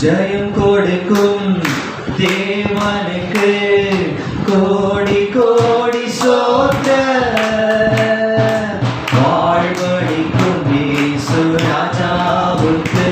ஜெயம் கொடுக்கும் தேவனுக்கு கோடி கோடி சோத்த வாழ்வழிக்கும் ராஜாவுக்கு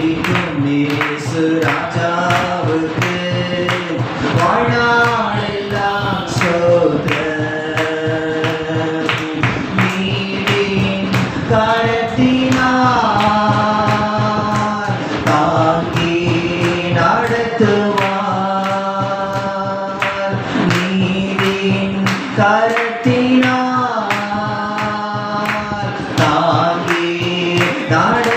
அளிக்கும் இயேசு ராஜாவுக்கு வாழ்நாளெல்லாம் சோதர் நீரின் கரத்தினார் தாங்கி நடத்துவார். நீரின் கரத்தினார் தாங்கி நட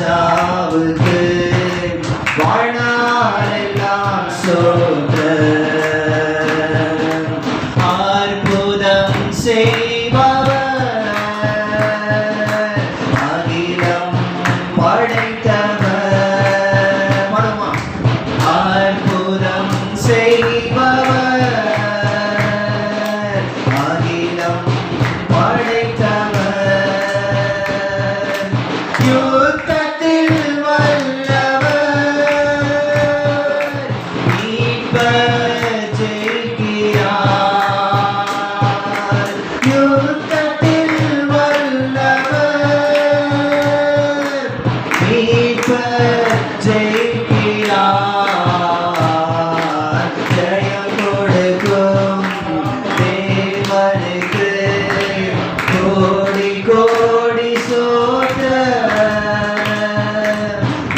जावते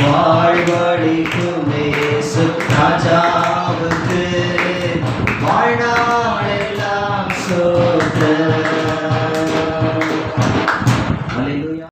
வாழ்வழிக்கும் ராஜாவுக்கு வாழ்நாள்